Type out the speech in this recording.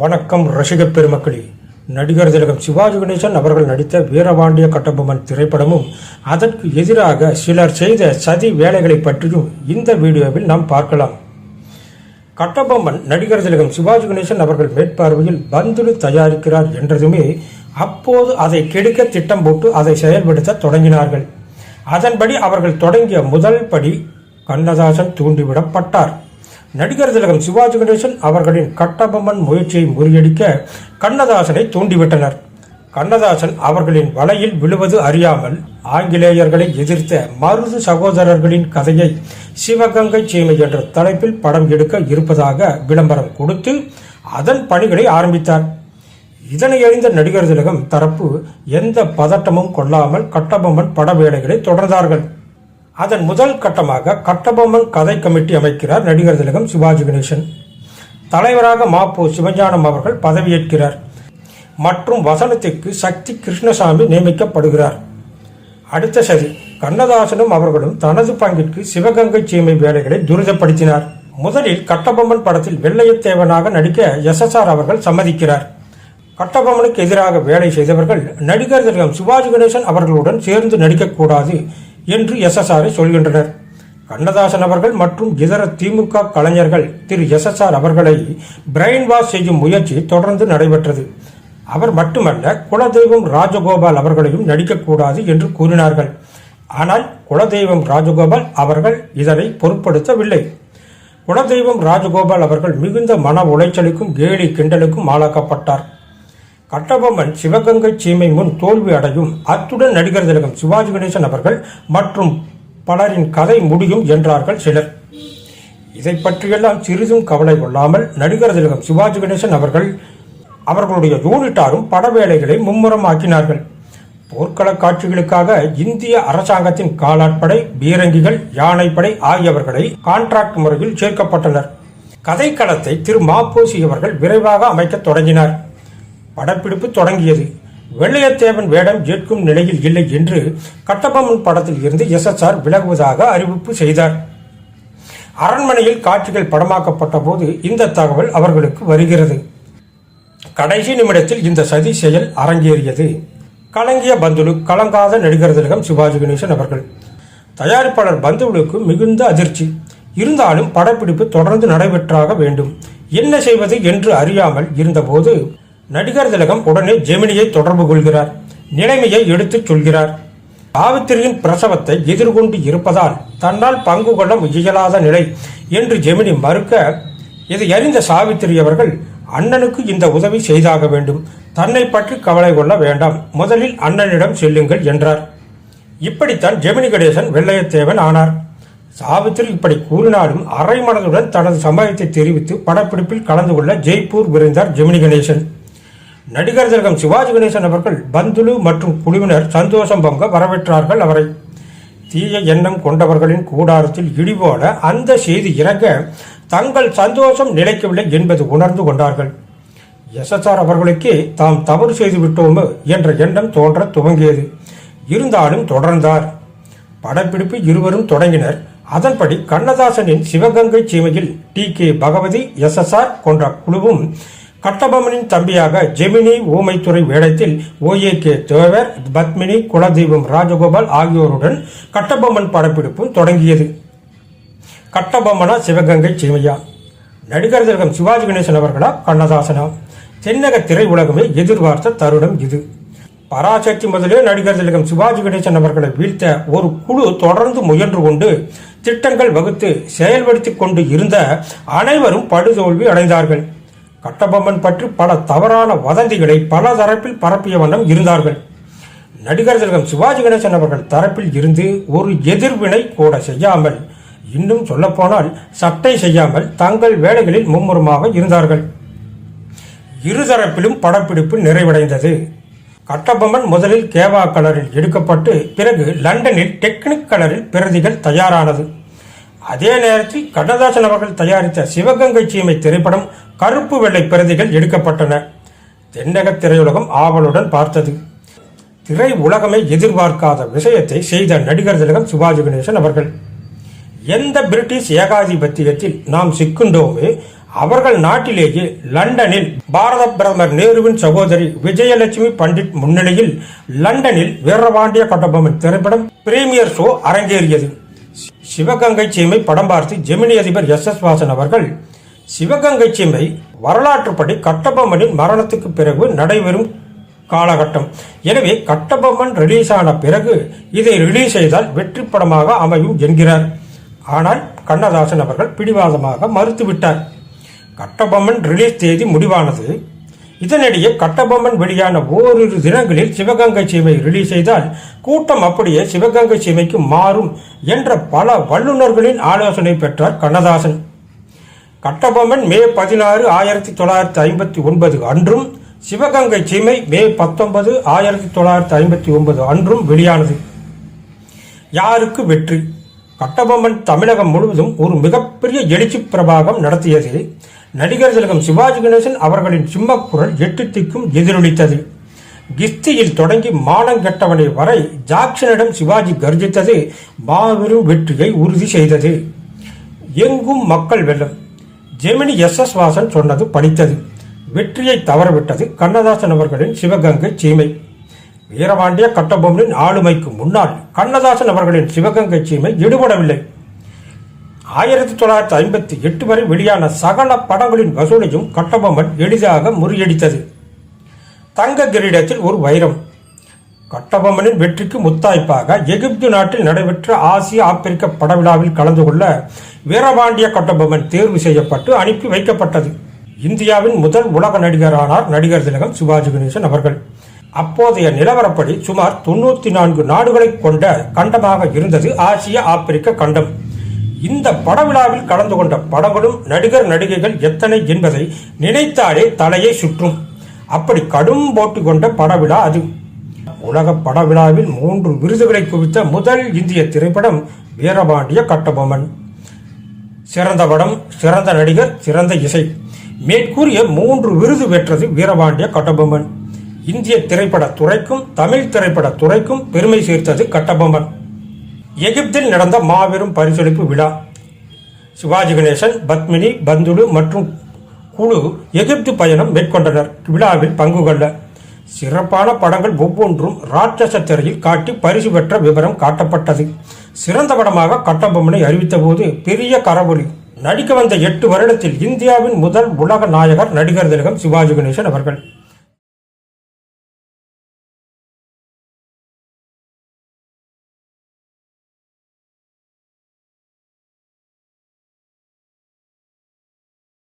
வணக்கம் ரசிக பெருமக்களே. நடிகர் திலகம் சிவாஜி கணேசன் அவர்கள் நடித்த வீரபாண்டிய கட்டபொம்மன் திரைப்படமும் அதற்கு எதிராக சிலர் செய்த சதி வேலைகளை பற்றியும் இந்த வீடியோவில் நாம் பார்க்கலாம். கட்டபொம்மன் நடிகர் திலகம் சிவாஜி கணேசன் அவர்கள் மேற்பார்வையில் பந்துலு தயாரிக்கிறார் என்றதுமே அப்போது அதை கெடுக்க திட்டம் போட்டு அதை செயல்படுத்த தொடங்கினார்கள். அதன்படி அவர்கள் தொடங்கிய முதல் படி கண்ணதாசன் தூண்டிவிடப்பட்டார். நடிகர் திலகம் சிவாஜி கணேசன் அவர்களின் கட்டபொம்மன் முயற்சியை முறியடிக்க கண்ணதாசனை தூண்டிவிட்டனர். கண்ணதாசன் அவர்களின் வலையில் விழுவது அறியாமல் ஆங்கிலேயர்களை எதிர்த்த மருது சகோதரர்களின் கதையை சிவகங்கை சீமை என்ற தலைப்பில் படம் எடுக்க இருப்பதாக விளம்பரம் கொடுத்து அதன் பணிகளை ஆரம்பித்தார். இதனை அறிந்த நடிகர் திலகம் தரப்பு எந்த பதட்டமும் கொள்ளாமல் கட்டபொம்மன் பட வேலைகளை தொடர்ந்தார்கள். அதன் முதல் கட்டமாக கட்டபொம்மன் கதை கமிட்டி அமைக்கிறார் நடிகர் திலகம் சிவாஜி கணேசன். தலைவராக மாப்போ சிவஞானம் அவர்கள் பதவியேற்கிறார். மற்றும் வசனத்திற்கு சக்தி கிருஷ்ணசாமி நியமிக்கப்படுகிறார். அடுத்த சதி கண்ணதாசனும் அவர்களும் தனது பங்கிற்கு சிவகங்கை சீமை வேலைகளை துரிதப்படுத்தினார். முதலில் கட்டபொம்மன் படத்தில் வெள்ளையத்தேவனாக நடிக்க எஸ்எஸ்ஆர் அவர்கள் சம்மதிக்கிறார். கட்டபொம்மனுக்கு எதிராக வேலை செய்தவர்கள் நடிகர் திலகம் சிவாஜி கணேசன் அவர்களுடன் சேர்ந்து நடிக்கக்கூடாது என்று எஸ்எஸ்ஆரை சொல்கின்றனர். கண்ணதாசன் அவர்கள் மற்றும் இதர திமுக கலைஞர்கள் திரு எஸ்எஸ்ஆர் அவர்களை பிரெயின் வாஷ் செய்யும் முயற்சி தொடர்ந்து நடைபெற்றது. அவர் மட்டுமல்ல குலதெய்வம் ராஜகோபால் அவர்களையும் நடிக்கக்கூடாது என்று கூறினார்கள். ஆனால் குலதெய்வம் ராஜகோபால் அவர்கள் இதனை பொருட்படுத்தவில்லை. குலதெய்வம் ராஜகோபால் அவர்கள் மிகுந்த மன உளைச்சலுக்கும் கேலி கிண்டலுக்கும் ஆளாக்கப்பட்டார். கட்டபொம்மன் சிவகங்கை சீமை முன் தோல்வி அடையும். அத்துடன் நடிகர் திலகம் சிவாஜி கணேசன் அவர்கள் மற்றும் பலரின் கதை முடியும் என்றார்கள் சிலர். இதை பற்றியெல்லாம் சிறிதும் கவலை கொள்ளாமல் நடிகர் திலகம் சிவாஜி கணேசன் அவர்கள் அவர்களுடைய யூனிட்டாரும் பட வேலைகளை மும்முரமாக்கினார்கள். போர்க்கள காட்சிகளுக்காக இந்திய அரசாங்கத்தின் காலாட்படை பீரங்கிகள் யானைப்படை ஆகியவர்களை கான்ட்ராக்ட் முறையில் சேர்க்கப்பட்டனர். கதைக்களத்தை திரு. மாப்போசி அவர்கள் விரைவாக அமைக்கத் தொடங்கினார். படப்பிடிப்பு தொடங்கியது. வெள்ளையத்தேவன் வேடம் ஏற்கும் நிலையில் இல்லை என்று கட்டபொம்மன் படத்தில் இருந்து எஸ்எஸ்ஆர் விலகுவதாக அறிவிப்பு செய்தார். அரண்மனையில் காட்சிகள் படமாக்கப்பட்ட போது இந்த தகவல் அவர்களுக்கு வருகிறது. கடைசி நிமிடத்தில் இந்த சதி செயல் அரங்கேறியது. கலங்கிய பந்துலு கலங்காத நடிகர் திலகம் சிவாஜி கணேசன் அவர்கள். தயாரிப்பாளர் பந்துலுக்கு மிகுந்த அதிர்ச்சி. இருந்தாலும் படப்பிடிப்பு தொடர்ந்து நடைபெற்றாக வேண்டும். என்ன செய்வது என்று அறியாமல் இருந்தபோது நடிகர் திலகம் உடனே ஜெமினியை தொடர்பு கொள்கிறார். நிலைமையை எடுத்துச் சொல்கிறார். சாவித்திரியின் பிரசவத்தை எதிர்கொண்டு இருப்பதால் தன்னால் பங்கு கொள்ள இயலாத நிலை என்று ஜெமினி மறுக்க இதை அறிந்த சாவித்திரி அவர்கள் அண்ணனுக்கு இந்த உதவி செய்தாக வேண்டும். தன்னை பற்றி கவலை கொள்ள வேண்டாம். முதலில் அண்ணனிடம் செல்லுங்கள் என்றார். இப்படித்தான் ஜெமினி கணேசன் வெள்ளையத்தேவன் ஆனார். சாவித்திரி இப்படி கூறினாலும் அரை மனதுடன் தனது சம்பவத்தை தெரிவித்து படப்பிடிப்பில் கலந்து கொள்ள ஜெய்ப்பூர் விரைந்தார் ஜெமினி கணேசன். நடிகர் திலகம் சிவாஜி கணேசன் அவர்கள் பந்துலு மற்றும் குழுவினர் சந்தோஷம் பொங்க வரவேற்றார்கள் அவரை. தீய எண்ணம் கொண்டவர்களின் கூடாரத்தில் இடிபோல அந்த செய்தி இறங்க தங்கள் சந்தோஷம் நிலைக்கவில்லை என்பது உணர்ந்து கொண்டார்கள். எஸ்எஸ்ஆர் அவர்களுக்கே தாம் தவறு செய்து விட்டோமோ என்ற எண்ணம் தோன்ற துவங்கியது. இருந்தாலும் தொடர்ந்தார். படப்பிடிப்பு இருவரும் தொடங்கினர். அதன்படி கண்ணதாசனின் Sivagangai சீமையில் T K Bhagavathi S S R கொண்ட குழுவும் கட்டபொம்மனின் தம்பியாக ஜெமினி ஊமைத்துறை வேடத்தில் ஓஏ கே தேவர் பத்மினி குலதெய்வம் ராஜகோபால் ஆகியோருடன் கட்டபொம்மன் படப்பிடிப்பும் தொடங்கியது. கட்டபொம்மனா சிவகங்கை சீமையா நடிகர் திலகம் சிவாஜி கணேசன் அவர்களா கண்ணதாசனா. தென்னக திரையுலகமே எதிர்பார்த்த தருணம் இது. பராசக்தி முதலே நடிகர் திலகம் சிவாஜி கணேசன் அவர்களை வீழ்த்த ஒரு குழு தொடர்ந்து முயன்று கொண்டு திட்டங்கள் வகுத்து செயல்படுத்திக் கொண்டு இருந்த அனைவரும் படுதோல்வி அடைந்தார்கள். கட்டபொம்மன் பற்றி பல தவறான வதந்திகளை பல தரப்பில் பரப்பிய வண்ணம் இருந்தார்கள். நடிகர் திலகம் சிவாஜி கணேசன் அவர்கள் தரப்பில் இருந்து ஒரு எதிர்வினை கூட செய்யாமல் இன்னும் சொல்லப்போனால் சட்டை செய்யாமல் தங்கள் வேலைகளில் மும்முரமாக இருந்தார்கள். இருதரப்பிலும் படப்பிடிப்பு நிறைவடைந்தது. கட்டபொம்மன் முதலில் கேவா கலரில் எடுக்கப்பட்டு பிறகு லண்டனில் டெக்னிக் கலரில் பிரதிகள் தயாரானது. அதே நேரத்தில் கண்ணதாசன் அவர்கள் தயாரித்த சிவகங்கை சீமை திரைப்படம் கருப்பு வெள்ளை பிரதிகள் எடுக்கப்பட்டன. தென்னக திரையுலகம் ஆவலுடன் பார்த்தது. திரை உலகமே எதிர்பார்க்காத விஷயத்தை செய்த நடிகர் திலகம் சிவாஜி கணேசன் அவர்கள். எந்த பிரிட்டிஷ் ஏகாதிபத்தியத்தில் நாம் சிக்குண்டோமே அவர்கள் நாட்டிலேயே லண்டனில் பாரத பிரதமர் நேருவின் சகோதரி விஜயலட்சுமி பண்டிட் முன்னிலையில் லண்டனில் வீரபாண்டிய கட்டபொம்மன் திரைப்படம் பிரீமியர் ஷோ அரங்கேறியது. சிவகங்கை சீமை படம் பார்த்து ஜெமினி அதிபர் எஸ் எஸ் வாசன் அவர்கள் சிவகங்கை சீமை வரலாற்றுப்படி கட்டபொம்மனின் மரணத்துக்கு பிறகு நடைபெறும் காலகட்டம். எனவே கட்டபொம்மன் ரிலீஸ் ஆன பிறகு இதை ரிலீஸ் செய்தால் வெற்றி படமாக அமையும் என்கிறார். ஆனால் கண்ணதாசன் அவர்கள் பிடிவாதமாக மறுத்துவிட்டார். கட்டபொம்மன் ரிலீஸ் தேதி முடிவானது இதனிடையே கட்டபொம்மன் வெளியான ஓரிரு தினங்களில் சிவகங்கை சீமை ரிலீஸ் செய்தால் கூட்டம் அப்படியே சிவகங்கை சீமைக்கு மாறும் என்ற பல வல்லுநர்களின் ஆலோசனை பெற்றார் கண்ணதாசன். கட்டபொம்மன் மே பதினாறு ஆயிரத்தி தொள்ளாயிரத்தி ஐம்பத்தி ஒன்பது அன்றும் சிவகங்கை சீமை மே பத்தொன்பது ஆயிரத்தி தொள்ளாயிரத்தி ஐம்பத்தி ஒன்பது அன்றும் வெளியானது. யாருக்கு வெற்றி? கட்டபொம்மன் தமிழகம் முழுவதும் ஒரு மிகப்பெரிய எழுச்சி பிரபாகம் நடத்தியது நடிகர் திலகம் சிவாஜி கணேசன் அவர்களின் சிம்மக்குரல் எட்டு திக்கும் எதிரொலித்தது. கிஸ்தியில் தொடங்கி மானங்கெட்டவனை வரை ஜாக்சனிடம் சிவாஜி கர்ஜித்தது மாபெரும் வெற்றியை உறுதி செய்தது. எங்கும் மக்கள் வெல்லம். ஜெமினி எஸ் எஸ் வாசன் சொன்னது படித்தது. வெற்றியை தவறவிட்டது கண்ணதாசன் அவர்களின் சிவகங்கை சீமை. வீரபாண்டிய கட்டபொம்மனின் ஆளுமைக்கு முன்னால் கண்ணதாசன் அவர்களின் சிவகங்கை சீமை ஈடுபடவில்லை ஆயிரத்தி தொள்ளாயிரத்தி ஐம்பத்தி எட்டு வரை வெளியான சகல படங்களின் வசூலையும் கட்டபொம்மன் எளிதாக முறியடித்தது. தங்க கிரீடத்தில் ஒரு வைரம். கட்டபொம்மனின் வெற்றிக்கு முத்தாய்ப்பாக எகிப்து நாட்டில் நடைபெற்ற ஆசிய ஆப்பிரிக்க படவிழாவில் கலந்து கொள்ள வீரபாண்டிய கட்டபொம்மன் தேர்வு செய்யப்பட்டு அனுப்பி வைக்கப்பட்டது. இந்தியாவின் முதல் உலக நடிகரானார் நடிகர் திலகம் சிவாஜி கணேசன் அவர்கள். அப்போதைய நிலவரப்படி சுமார் தொண்ணூத்தி நான்கு நாடுகளை கொண்ட கண்டமாக இருந்தது ஆசிய ஆப்பிரிக்க கண்டம். இந்த படவிழாவில் கலந்து கொண்ட படங்களும் நடிகர் நடிகைகள் எத்தனை என்பதை நினைத்தாலே தலையை சுற்றும். அப்படி கடும் போட்டு கொண்ட படவிழா அது. உலக படவிழாவில் மூன்று விருதுகளை குவித்த முதல் இந்திய திரைப்படம் வீரபாண்டிய கட்டபொம்மன். சிறந்த படம் சிறந்த நடிகர் சிறந்த இசை. மேற்கூறிய மூன்று விருது பெற்றது வீரபாண்டிய கட்டபொம்மன். இந்திய திரைப்பட துறைக்கும் தமிழ் திரைப்பட துறைக்கும் பெருமை சேர்த்தது கட்டபொம்மன். எகிப்தில் நடந்த மாபெரும் பரிசளிப்பு விழா. சிவாஜி கணேசன் பத்மினி பந்துலு மற்றும் குழு எகிப்து பயணம் மேற்கொண்டனர். விழாவில் பங்கு கொள்ள சிறப்பான படங்கள் ஒவ்வொன்றும் ராட்சச திரையில் காட்டி பரிசு பெற்ற விவரம் காட்டப்பட்டது. சிறந்த படமாக கட்டபொம்மனை அறிவித்தபோது பெரிய கரவொலி. நடிக்க வந்த எட்டு வருடத்தில் இந்தியாவின் முதல் உலக நாயகர் நடிகர் திலகம் சிவாஜி கணேசன் அவர்கள்.